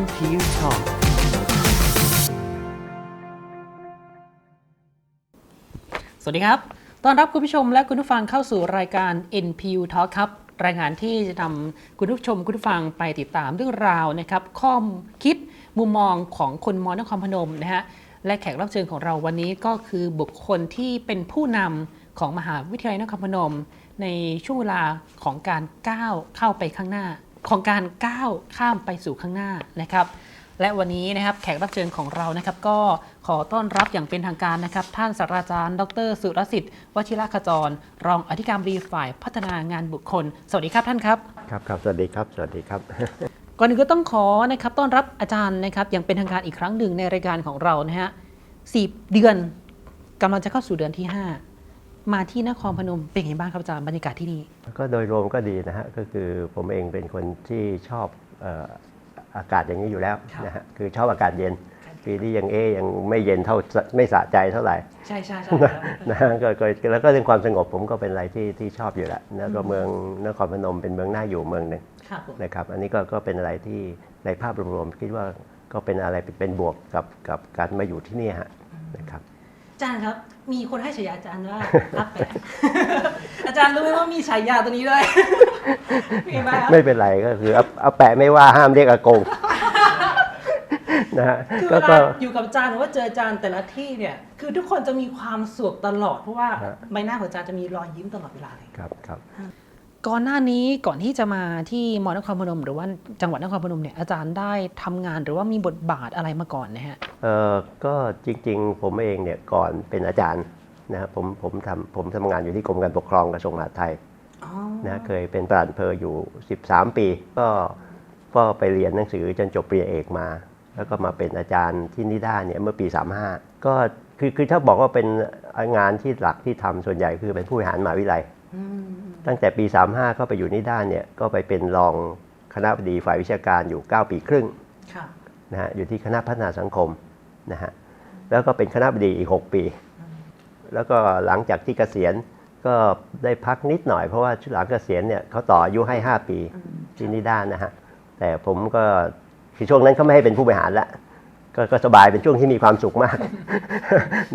NPU Talk สวัสดีครับ ต้อนรับคุณผู้ชมและคุณผู้ฟังเข้าสู่รายการ NPU Talk ครับ รายงานที่จะนำคุณผู้ชมคุณผู้ฟังไปติดตามเรื่องราวนะครับ ข้อคิดมุมมองของคนมอนครพนมนะฮะ และแขกรับเชิญของเราวันนี้ก็คือบุคคลที่เป็นผู้นำของมหาวิทยาลัยนครพนม ในช่วงเวลาของการก้าวเข้าไปข้างหน้า ของการก้าวข้ามไปสู่ข้างหน้านะครับและวันนี้นะครับแขกรับเชิญของเรานะครับ ก็ขอต้อนรับอย่างเป็นทางการนะครับ ท่านศาสตราจารย์ ดร สุรสิทธิ์วชิรขจร รองอธิการบดีฝ่ายพัฒนางานบุคคล สวัสดีครับท่านครับครับครับสวัสดีครับสวัสดีครับ ก่อนอื่นก็ต้องขอนะครับต้อนรับอาจารย์นะครับอย่างเป็นทางการอีกครั้งหนึ่งในรายการของเรานะฮะสี่เดือนกำลังจะเข้าสู่เดือนที่ 5 มาที่นครพนมเป็นยังไงบ้างครับอาจารย์บรรยากาศที่นี่ ก็โดยรวมก็ดีนะฮะก็คือผมเองเป็นคนที่ชอบเอ่ออากาศอย่างนี้อยู่แล้วครับ นะฮะคือชอบอากาศเย็น ปีนี้ยังเอ๊ยยังไม่เย็นเท่าไม่สะใจเท่าไหร่ ใช่ใช่ใช่ นะฮะก็ก็แล้วก็เรื่องความสงบผมก็เป็นอะไรที่ที่ชอบอยู่แล้วแล้วก็เมืองนครพนมเป็นเมืองน่าอยู่เมืองหนึ่งครับผมนะครับ อันนี้ก็ก็เป็นอะไรที่ในภาพรวมๆคิดว่าก็เป็นอะไรเป็นบวกกับกับการมาอยู่ที่นี่ฮะนะครับ อาจารย์ครับ มีคนให้ฉายาอาจารย์ว่ารับแปะอาจารย์รู้ไหมว่ามีฉายาตัวนี้ด้วยมีไหมครับไม่เป็นไรก็คือเอาเอาแปะไม่ว่าห้ามเรียกอากงนะฮะคือก็เวลาก็อยู่กับอาจารย์หรือว่าเจออาจารย์แต่ละที่เนี่ย คือทุกคนจะมีความสุขตลอดเพราะว่าฮะใบหน้าของอาจารย์จะมีรอยยิ้มตลอดเวลาเลยครับครับ ก่อนหน้านี้ก่อนที่จะมาที่มอนครพนม หรือว่าจังหวัดนครพนมเนี่ยอาจารย์ได้ทำงานหรือว่ามีบทบาทอะไรมาก่อนนะฮะเออก็จริง ๆ ผมเองเนี่ยก่อนเป็นอาจารย์นะครับผมผมทำผมทำงานอยู่ที่กรมการปกครองกระทรวงมหาดไทยอ๋อนะเคยเป็นประหลัดอำเภออยู่ 13 ปี ก็ก็ไปเรียนหนังสือจนจบปริญญาเอกมา แล้วก็มาเป็นอาจารย์ที่นิด้าเนี่ยเมื่อปี 35 ก็คือคือถ้าบอกว่าเป็นงานที่หลักที่ทำส่วนใหญ่คือเป็นผู้บริหารมหาวิทยาลัยอืม ตั้งแต่ปี 35ก็ไปอยู่นิด้าเนี่ยก็ไปเป็นรองคณะบดีฝ่ายวิชาการอยู่ 9 ปีครึ่งค่ะนะฮะอยู่ที่คณะพัฒนาสังคมนะฮะแล้วก็เป็นคณะบดีอีก 6 ปี แล้วก็หลังจากที่เกษียณก็ได้พักนิดหน่อยเพราะว่าหลังเกษียณเนี่ยเขาต่ออายุให้ 5 ปีที่นิด้านนะฮะแต่ผมก็คือช่วงนั้นเขาไม่ให้เป็นผู้บริหารละกก็สบายเป็นช่วงที่มีความสุขมาก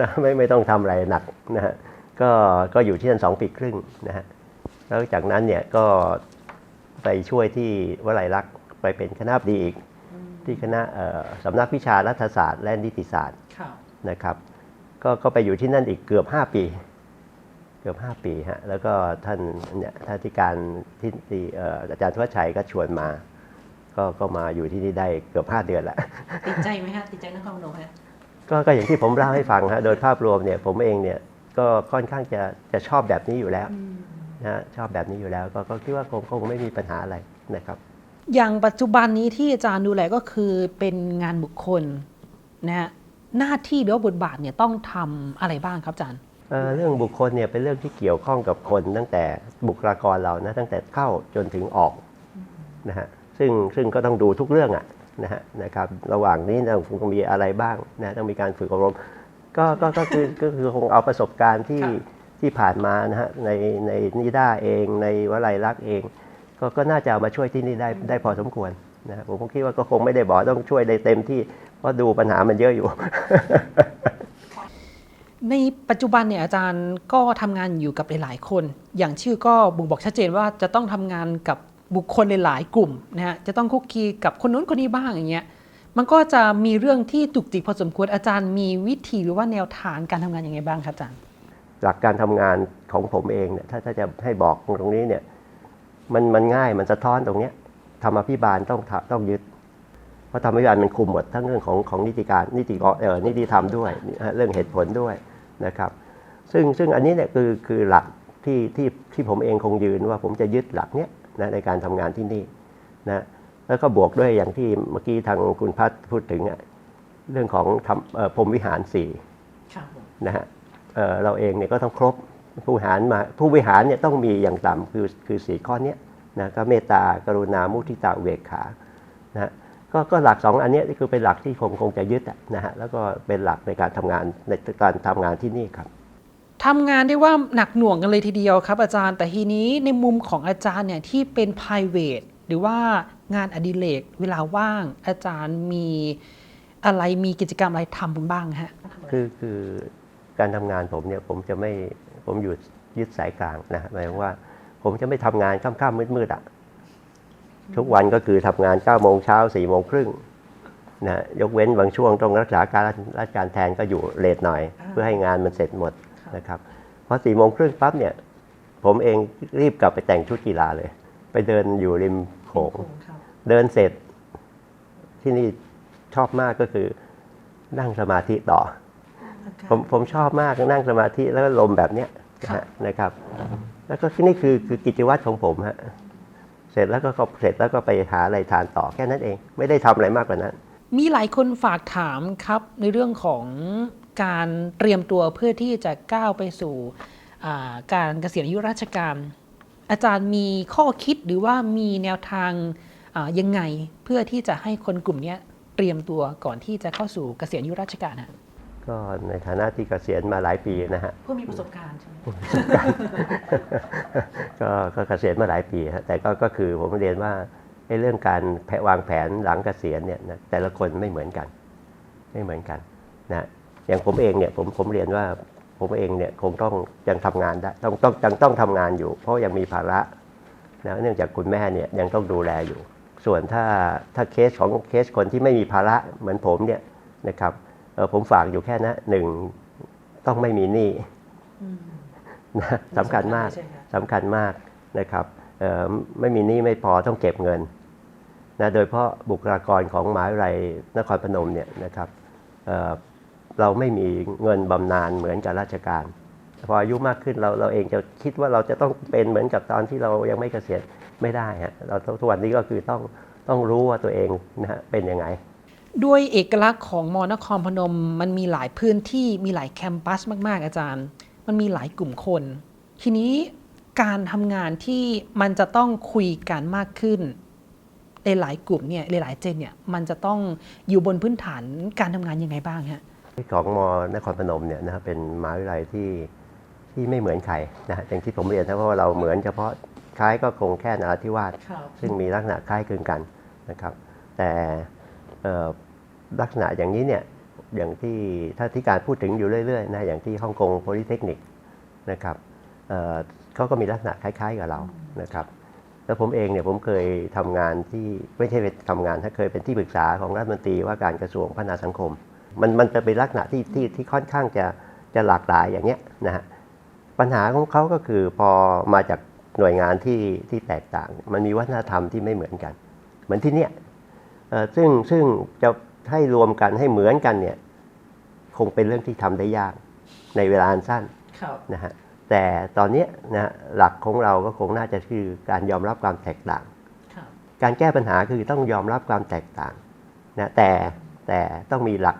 นะไม่ไม่ต้องทำอะไรหนักนะฮะก็ก็อยู่ที่นั่นสองปีครึ่งนะฮะ แล้วจากนั้นเนี่ยก็ไปช่วยที่วลัยลักษณ์ไปเป็นคณะบดีอีก ที่คณะเอ่อสำนักวิชารัฐศาสตร์ และนิติศาสตร์ค่ะนะครับก็ก็ไปอยู่ที่นั่นอีกเกือบ 5 ปี เกือบ 5 ปีฮะแล้วก็ท่านเนี่ยท่านที่การที่ที่เอ่ออาจารย์ทวชชัยก็ชวนมา ก็ก็มาอยู่ที่นี่ได้เกือบ 5 เดือนแล้วติดใจไหมฮะติดใจนครพนมฮะก็ก็อย่างที่ผมเล่าให้ฟังฮะโดยภาพรวมเนี่ยผมเองเนี่ยก็ค่อนข้างจะจะชอบแบบนี้อยู่แล้ว นะฮะชอบแบบนี้อยู่แล้ว ก็ก็คิดว่าคงคงไม่มีปัญหาอะไรนะครับ อย่างปัจจุบันนี้ที่อาจารย์ดูแลก็คือเป็นงานบุคคลนะฮะหน้าที่หรือว่าบทบาทเนี่ยต้องทำอะไรบ้างครับอาจารย์เอ่อเรื่องบุคคลเนี่ยเป็นเรื่องที่เกี่ยวข้องกับคนตั้งแต่บุคลากรเรานะตั้งแต่เข้าจนถึงออกนะฮะซึ่งซึ่งก็ต้องดูทุกเรื่องอะนะฮะนะครับระหว่างนี้เราคงมีอะไรบ้างนะต้องมีการฝึกอบรมก็ก็ก็คือก็คือคงเอาประสบการณ์ที่ครับ ที่ผ่านมานะฮะในในนิด้าเองในวลัยลักษณ์เองก็ก็น่าจะเอามาช่วยที่นี่ได้ได้พอสมควรนะผมคิดว่าก็คงไม่ได้บอกต้องช่วยได้เต็มที่เพราะดูปัญหามันเยอะอยู่ ในปัจจุบันเนี่ยอาจารย์ก็ทำงานอยู่กับหลาย ๆ คน อย่างชื่อก็บ่งบอกชัดเจนว่าจะต้องทำงานกับบุคคลหลาย ๆ กลุ่มนะฮะจะต้องคุกคีกับคนนู้นคนนี้บ้างอย่างเงี้ยมันก็จะมีเรื่องที่จุกจิกพอสมควรอาจารย์มีวิธีหรือว่าแนวทางการทำงานยังไงบ้างครับอาจารย์ หลักการทำงานของผมเองเนี่ยถ้าถ้าจะให้บอกตรงนี้เนี่ยมันมันง่ายมันสะท้อนตรงเนี้ยธรรมพิบาลต้องทำต้องยึด เพราะธรรมพิบาลมันคุมหมดทั้งเรื่องของของนิติการนิติกรเอ่อนิติธรรมด้วยเรื่องเหตุผลด้วยนะครับ ซึ่งซึ่งอันนี้เนี่ยคือคือหลักที่ที่ที่ผมเองคงยืนว่าผมจะยึดหลักเนี้ยนะในการทำงานที่นี่นะแล้วก็บวกด้วยอย่างที่เมื่อกี้ทางคุณพัฒน์พูดถึงอะเรื่องของทำเอ่อพรหมวิหารสี่ครับผมนะฮะ เอ่อเราเองเนี่ยก็ต้องครบผู้บริหารมาผู้บริหารเนี่ยต้องมีอย่างต่ำคือคือสี่ข้อเนี้ยนะก็เมตตากรุณามุทิตาอุเบกขานะฮะก็ก็หลักสองอันเนี้ยคือเป็นหลักที่ผมคงจะยึดอะนะฮะแล้วก็เป็นหลักในการทำงานในการทำงานที่นี่ครับทำงานได้ว่าหนักหน่วงกันเลยทีเดียวครับ อาจารย์แต่ทีนี้ในมุมของอาจารย์เนี่ยที่เป็น private หรือว่างานอดิเรกเวลาว่างอาจารย์มีอะไรมีกิจกรรมอะไรทำบ้างฮะคือคือ การทำงานผมเนี่ยผมจะไม่ผมอยู่ยึดสายกลางนะหมายความว่า ผมจะไม่ทำงานค่ำๆมืดๆอะทุกวันก็คือทำงาน9ก้าโมงเช้าสี่โมงครึ่งนะยกเว้นบางช่วงต้องรักษาการราชการแทนก็อยู่เลทหน่อยอ่าเพื่อให้งานมันเสร็จหมดครับนะครับพอสี่โมงครึ่งปั๊บเนี่ยผมเองรีบกลับไปแต่งชุดกีฬาเลย ไปเดินอยู่ริมโขงเดินเสร็จที่นี่ชอบมากก็คือนั่งสมาธิต่อ ผมผมชอบมากนั่งสมาธิแล้วก็ลมแบบเนี้ยนะฮะนะครับ แล้วก็ที่นี่คือคือกิจวัตรของผมฮะเสร็จแล้วก็ก็เสร็จแล้วก็ไปหาอะไรทานต่อแค่นั้นเอง ไม่ได้ทำอะไรมากกว่านั้น มีหลายคนฝากถามครับในเรื่องของการเตรียมตัวเพื่อที่จะก้าวไปสู่อ่าการเกษียณอายุราชการ อาจารย์มีข้อคิดหรือว่ามีแนวทางอ่ายังไงเพื่อที่จะให้คนกลุ่มเนี้ยเตรียมตัวก่อนที่จะเข้าสู่เกษียณอายุราชการฮะ ก็ในฐานะที่เกษียณมาหลายปีนะฮะผู้มีประสบการณ์ใช่ไหมก็ก็เกษียณมาหลายปีฮะแต่ก็ก็คือผมเรียนว่าไอ้เรื่องการแผวางแผนหลังเกษียณเนี่ยนะแต่ละคนไม่เหมือนกัน ไม่เหมือนกันนะอย่างผมเองเนี่ยผมผมเรียนว่าผมเองเนี่ยคงต้องยังทำงานได้ต้องต้องยังต้องทำงานอยู่ เพราะยังมีภาระนะเนื่องจากคุณแม่เนี่ยยังต้องดูแลอยู่ ส่วนถ้าถ้าเคสของเคสคนที่ไม่มีภาระเหมือนผมเนี่ยนะครับเอ่อ ผมฝากอยู่แค่นะหนึ่งต้องไม่มีหนี้นะสำคัญมากใช่ไหมครับสำคัญมากนะครับเอ่อไม่มีหนี้ไม่พอต้องเก็บเงินนะโดยเฉพาะบุคลากรของมหาวิทยาลัยนครพนมเนี่ยนะครับเอ่อเราไม่มีเงินบำนาญเหมือนกับราชการ พออายุมากขึ้นเราเราเองจะคิดว่าเราจะต้องเป็นเหมือนกับตอนที่เรายังไม่เกษียณไม่ได้ฮะเราต้องทุกวันนี้ก็คือต้องต้องรู้ว่าตัวเองนะฮะเป็นยังไง ด้วยเอกลักษณ์ของมอนครพนม มันมีหลายพื้นที่มีหลายแคมปัสมาก ๆ อาจารย์ มันมีหลายกลุ่มคน ทีนี้การทำงานที่มันจะต้องคุยกันมากขึ้นในหลายกลุ่มเนี่ยหลายๆเจนเนี่ยมันจะต้องอยู่บนพื้นฐานการทำงานยังไงบ้างฮะของมนครพนมเนี่ยนะครับเป็นมหาวิทยาลัยที่ที่ไม่เหมือนใครนะฮะอย่างที่ผมเรียนนะเพราะว่าเราเหมือนเฉพาะคล้ายก็คงแค่นราธิวาสซึ่งมีลักษณะคล้ายคลึงกันนะครับ แต่เอ่อ ลักษณะอย่างนี้เนี่ยอย่างที่ถ้าที่การพูดถึงอยู่เรื่อยๆนะอย่างที่ฮ่องกงโพลิเทคนิคนะครับเเขาก็มีลักษณะคล้ายๆกับเรานะครับ แล้วผมเองเนี่ยผมเคยทำงานที่ไม่ใช่ไปทำงานถ้าเคยเป็นที่ปรึกษาของรัฐมนตรีว่าการกระทรวงพัฒนาสังคม มันมันจะเป็นลักษณะที่ที่ที่ค่อนข้างจะจะหลากหลายอย่างเงี้ยนะฮะปัญหาของเขาก็คือพอมาจากหน่วยงานที่ที่แตกต่าง มันมีวัฒนธรรมที่ไม่เหมือนกัน เหมือนที่เนี้ย ซึ่งซึ่งจะให้รวมกันให้เหมือนกันเนี่ย คงเป็นเรื่องที่ทำได้ยากในเวลาอันสั้นครับนะฮะแต่ตอนเนี้ยนะฮะหลักของเราก็คงน่าจะคือการยอมรับความแตกต่างครับการแก้ปัญหาคือต้องยอมรับความแตกต่างนะแต่แต่ต้องมีหลัก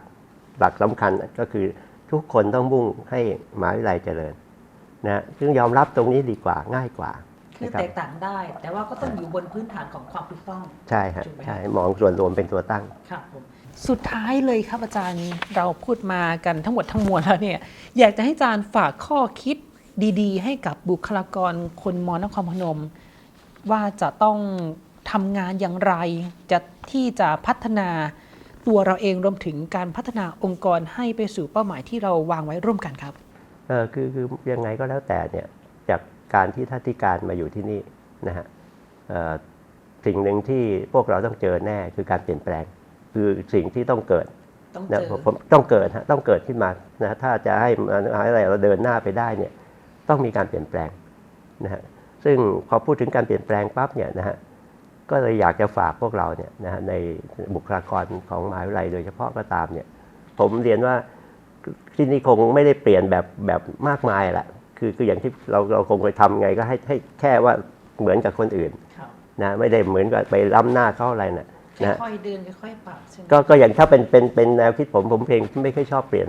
หลักสำคัญก็คือทุกคนต้องมุ่งให้มหาวิทยาลัยเจริญนะซึ่งยอมรับตรงนี้ดีกว่าง่ายกว่า คือนะครับแตกต่างได้ แต่ว่าก็ต้องอยู่บนพื้นฐานของความถูกต้อง ใช่ฮะถูกไหมใช่มองส่วนรวมเป็นตัวตั้งครับผมสุดท้ายเลยครับอาจารย์เราพูดมากันทั้งหมดทั้งมวลแล้วเนี่ยอยากจะให้อาจารย์ฝากข้อคิดดีๆ ให้กับบุคลากรคนมอนครพนม ว่าจะต้องทำงานอย่างไร จะที่จะพัฒนาตัวเราเองรวมถึงการพัฒนาองค์กรให้ไปสู่เป้าหมายที่เราวางไว้ร่วมกันครับเออคือคือยังไงก็แล้วแต่เนี่ยจา กการที่ท่านที่การมาอยู่ที่นี่นะฮะเอ่อสิ่งหนึ่งที่พวกเราต้องเจอแน่คือการเปลี่ยนแปลง คือสิ่งที่ต้องเกิดต้องเจนะอผมผมต้องเกิดฮะต้องเกิดขึ้นมานะถ้าจะให้มหาวิทยาลัยเราเดินหน้าไปได้เนี่ยต้องมีการเปลี่ยนแปลงนะฮะซึ่งพอพูดถึงการเปลี่ยนแปลงปั๊บเนี่ยนะฮะก็เลยอยากจะฝากพวกเราเนี่ยนะฮะในบุคลากรของมหาวิทยาลัยโดยเฉพาะก็ตามเนี่ยผมเรียนว่าที่นี่คงไม่ได้เปลี่ยนแบบแบบมากมายแหละ คือคืออย่างที่เราเราคงเคยทำไงก็ให้ให้แค่ว่าเหมือนกับคนอื่นครับนะไม่ได้เหมือนกับไปล้ำหน้าเขาอะไรนะนะค่อยๆเดินค่อยๆปรับใช่ไหมก็ก็อย่างถ้าเป็นเป็นเป็นแนวคิดผมผมเพลงไม่ค่อยชอบเปลี่ยน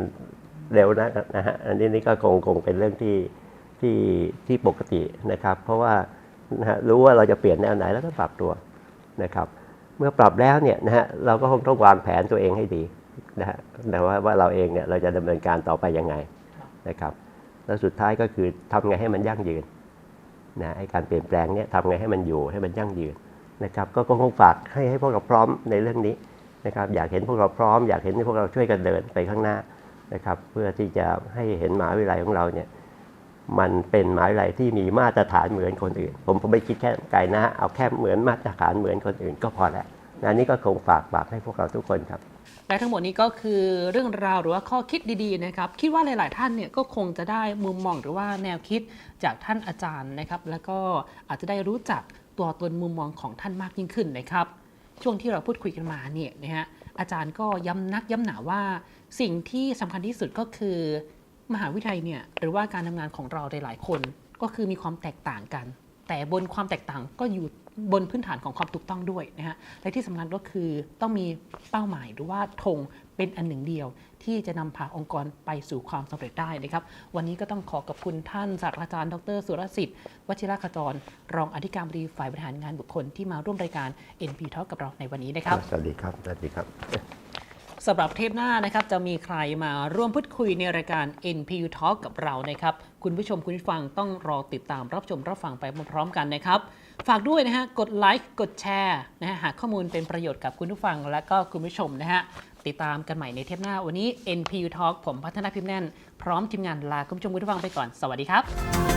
เร็วนะนะฮะอันนี้นี่ก็คงคงเป็นเรื่องที่ที่ที่ปกตินะครับ เพราะว่านะฮะรู้ว่าเราจะเปลี่ยนแนวไหนแล้วก็ปรับตัวนะครับ เมื่อปรับแล้วเนี่ยนะฮะเราก็คงต้องวางแผนตัวเองให้ดีนะฮะแต่ว่าว่าเราเองเนี่ยเราจะดำเนินการต่อไปยังไงนะครับ แล้วสุดท้ายก็คือทำไงให้มันยั่งยืนนะให้การเปลี่ยนแปลงเนี่ยทำไงให้มันอยู่ให้มันยั่งยืนนะครับ ก็คงฝากให้ให้พวกเราพร้อมในเรื่องนี้นะครับ อยากเห็นพวกเราพร้อม อยากเห็นพวกเราช่วยกันเดินไปข้างหน้านะครับ เพื่อที่จะให้เห็นหมหาวิทยาลัยของเราเนี่ยมันเป็นหมหาวิทยาลัยที่มีมาตรฐานเหมือนคนอื่น ผมผมไม่คิดแค่ไกลนะเอาแค่เหมือนมาตรฐานเหมือนคนอื่นก็พอแล้วนะนี่ก็คงฝากฝากให้พวกเราทุกคนครับ และทั้งหมดนี้ก็คือเรื่องราวหรือว่าข้อคิดดีๆนะครับ คิดว่าหลาย ๆ ท่านเนี่ยก็คงจะได้มุมมองหรือว่าแนวคิดจากท่านอาจารย์นะครับ แล้วก็อาจจะได้รู้จักตัวตนมุมมองของท่านมากยิ่งขึ้นนะครับ ช่วงที่เราพูดคุยกันมาเนี่ยนะฮะอาจารย์ก็ย้ำนักย้ำหนาว่าสิ่งที่สำคัญที่สุดก็คือ มหาวิทยาลัยเนี่ยหรือว่าการทำงานของเราหลาย ๆ คนก็คือมีความแตกต่างกัน แต่บนความแตกต่างก็อยู่บนพื้นฐานของความถูกต้องด้วยนะฮะและที่สำคัญก็คือต้องมีเป้าหมายหรือว่าธงเป็นอันหนึ่งเดียว ที่จะนำพาองค์กรไปสู่ความสำเร็จได้นะครับ วันนี้ก็ต้องขอขอบคุณท่านศาสตราจารย์ ดร สุรสิทธิ์วชิรขจร รองอธิการบดีฝ่ายบริหารงานบุคคลที่มาร่วมรายการ NP Talk กับเราในวันนี้นะครับ สวัสดีครับ สวัสดีครับ สำหรับเทปหน้านะครับจะมีใครมาร่วมพูดคุยในรายการ NPU Talk กับเรานะครับ คุณผู้ชมคุณผู้ฟังต้องรอติดตามรับชมรับฟังไปพร้อมๆกันนะครับ ฝากด้วยนะฮะกดไลค์กดแชร์นะฮะหากข้อมูลเป็นประโยชน์กับคุณผู้ฟังและก็คุณผู้ชมนะฮะติดตามกันใหม่ในเทปหน้าวันนี้ NPU Talk ผมพัฒนาพิมพ์แน่น พร้อมทีมงานลาคุณผู้ชมคุณผู้ฟังไปก่อน สวัสดีครับ